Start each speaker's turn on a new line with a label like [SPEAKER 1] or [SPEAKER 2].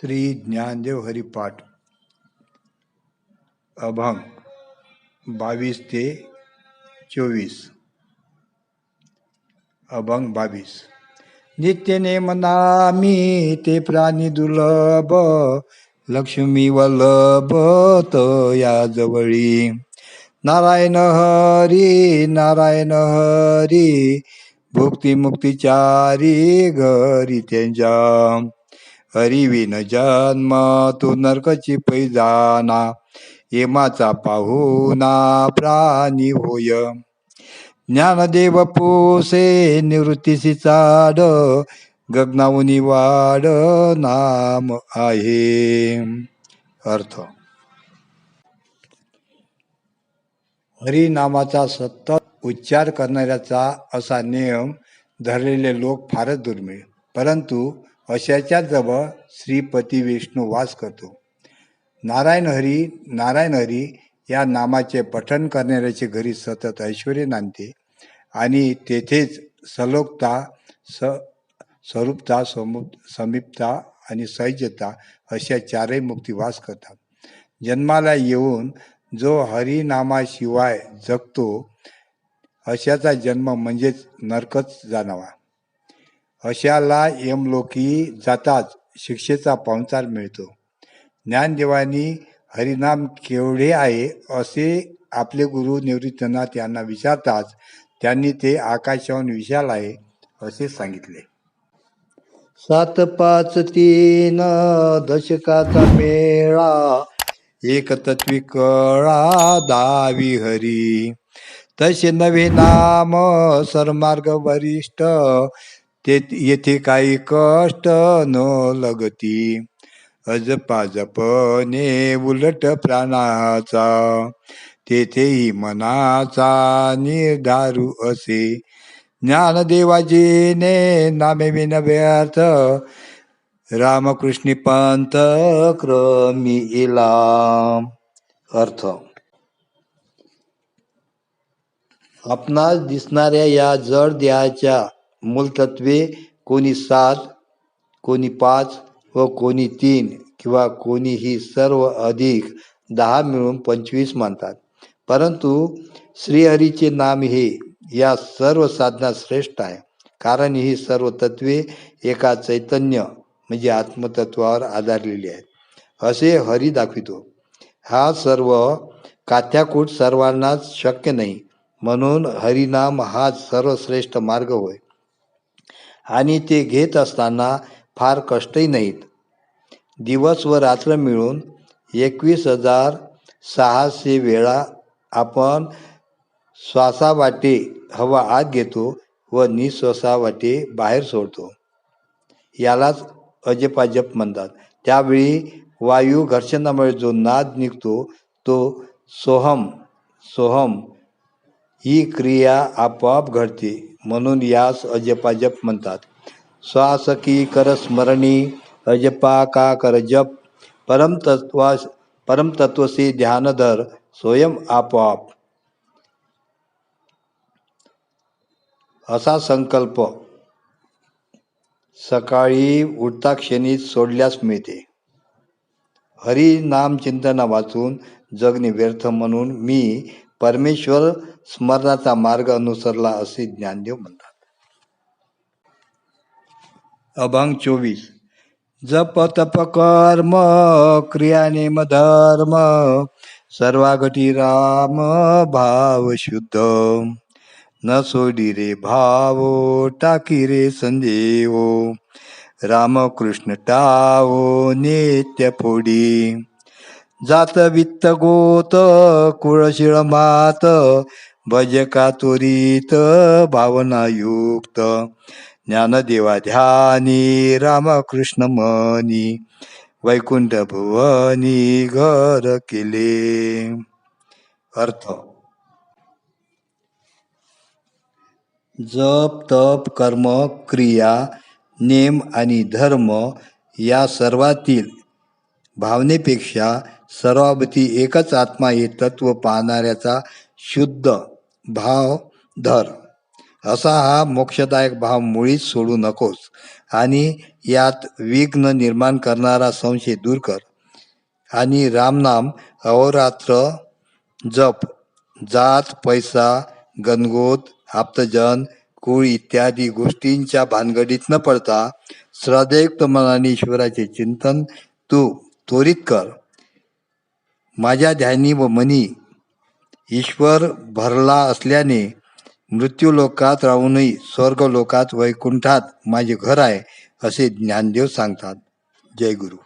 [SPEAKER 1] श्री ज्ञानदेव हरिपाठ. अभंग बावीस ते चोवीस. अभंग बावीस. नित्यने मनामी ते प्राणी दुर्लभ लक्ष्मी वल्लभ या जवळी. नारायण हरी नारायण हरी भुक्ती मुक्तीचारी घरी त्यांच्या. हरिविन जन्म तू नरकची पैजाना येमाचा पाहुना प्राणी होय. ज्ञानदेव पोसे निवृत्तीसी चाड गगनावनी वाड नाम आहे. अर्थ. हरिनामाचा सतत उच्चार करणाऱ्याचा असा नियम धरलेले लोक फारच दुर्मिळ. परंतु अशाच्या जवळ श्रीपती विष्णू वास करतो. नारायण हरी नारायण हरी या नामाचे पठण करणाऱ्याचे घरी सतत ऐश्वर नांदते आणि तेथेच सलोकता स स्वरूपता समु समीपता आणि सैजता अशा चारही मुक्ती वास करतात. जन्माला येऊन जो हरिनामाशिवाय जगतो अशाचा जन्म म्हणजेच नरकच जाणावा. अशाला यमलोकी जाताच शिक्षेचा पाहुणचार मिळतो. ज्ञानदेवानी हरिनाम केवढे आहे असे आपले गुरु निवृत्तनाथ यांना विचारताच त्यांनी ते आकाशाहून विशाल आहे असे सांगितले. सात पाच तीन दशकाचा मेळा एक तत्वी कळा दावी हरी. तसे नवे नाम सरमार्ग वरिष्ठ ते येथे काही कष्ट न लगती. अजपाजपणे उलट प्राणाचा. तेथेही मनाचा निर्धारू असे. ज्ञानदेवाजीने नामे विनव्यर्थ रामकृष्णी पंत क्रमी इला. अर्थ. आपणास दिसणाऱ्या या जड देहाच्या मूलतत्वे कोणी सात कोणी पाच व कोणी तीन किंवा कोणी ही सर्व अधिक दहा मिळून पंचवीस मानतात. परंतु श्रीहरीचे नाम हे या सर्व साधना श्रेष्ठ आहे. कारण ही सर्व तत्वे एका चैतन्य म्हणजे आत्मतत्वावर आधारलेली आहेत. असे हरी दाखवितो. हा सर्व काथ्याकूट सर्वांनाच शक्य नाही. म्हणून हरिनाम हा सर्वश्रेष्ठ मार्ग होय. आणि ते घेत असताना फार कष्टही नाहीत. दिवस व रात्र मिळून एकवीस हजार सहाशे वेळा आपण श्वासावाटे हवा आत घेतो व निश्वासावाटे बाहेर सोडतो. यालाच अजपाजप म्हणतात. त्यावेळी वायू घर्षणामुळे जो नाद निघतो तो सोहम सोहम ही क्रिया आपोआप घडते. म्हणून यास अजपाजप म्हणतात. श्वास की कर स्मरणी अजपा का कर जप परमतत्वा परमतत्वसी ध्यानधर स्वयं आपोआप. असा संकल्प सकाळी उठता क्षणी सोडल्यास मिळते. हरी नाम चिंतना वाचून जगणे व्यर्थ म्हणून मी परमेश्वर स्मरणाचा मार्ग अनुसरला असे ज्ञानदेव म्हणतात. अभंग चोवीस. जप तप कर्म क्रियानेम धर्म सर्वागटी राम भाव शुद्ध. न सोडी रे भावो टाकी रे संदेवो. रामकृष्ण टावो नेत्य फोडी. जात वित्त गोत कुळशिळ मात भजका त्वरित भावनायुक्त ज्ञानदेवा ध्यानी रामकृष्ण मनी वैकुंठ भुवनी घर केले. अर्थ. जप तप कर्म क्रिया नेम आणि धर्म या सर्वातील भावनेपेक्षा सर्वाबती एकच आत्मा हे तत्व पाहणाऱ्याचा शुद्ध भाव धर. असा हा मोक्षदायक भाव मुळीच सोडू नकोस आणि यात विघ्न निर्माण करणारा संशय दूर कर. आणि रामनाम अहोरात्र जप जात पैसा गणगोत आप्तजन कुळ इत्यादी गोष्टींच्या भानगडीत न पडता श्रद्धयुक्त मनाने ईश्वराचे चिंतन तू त्वरित कर. माझ्या ध्यानी व मनी ईश्वर भरला असल्याने मृत्यूलोकात राहूनही स्वर्गलोकात वैकुंठात माझे घर आहे असे ज्ञानदेव सांगतात. जय गुरु.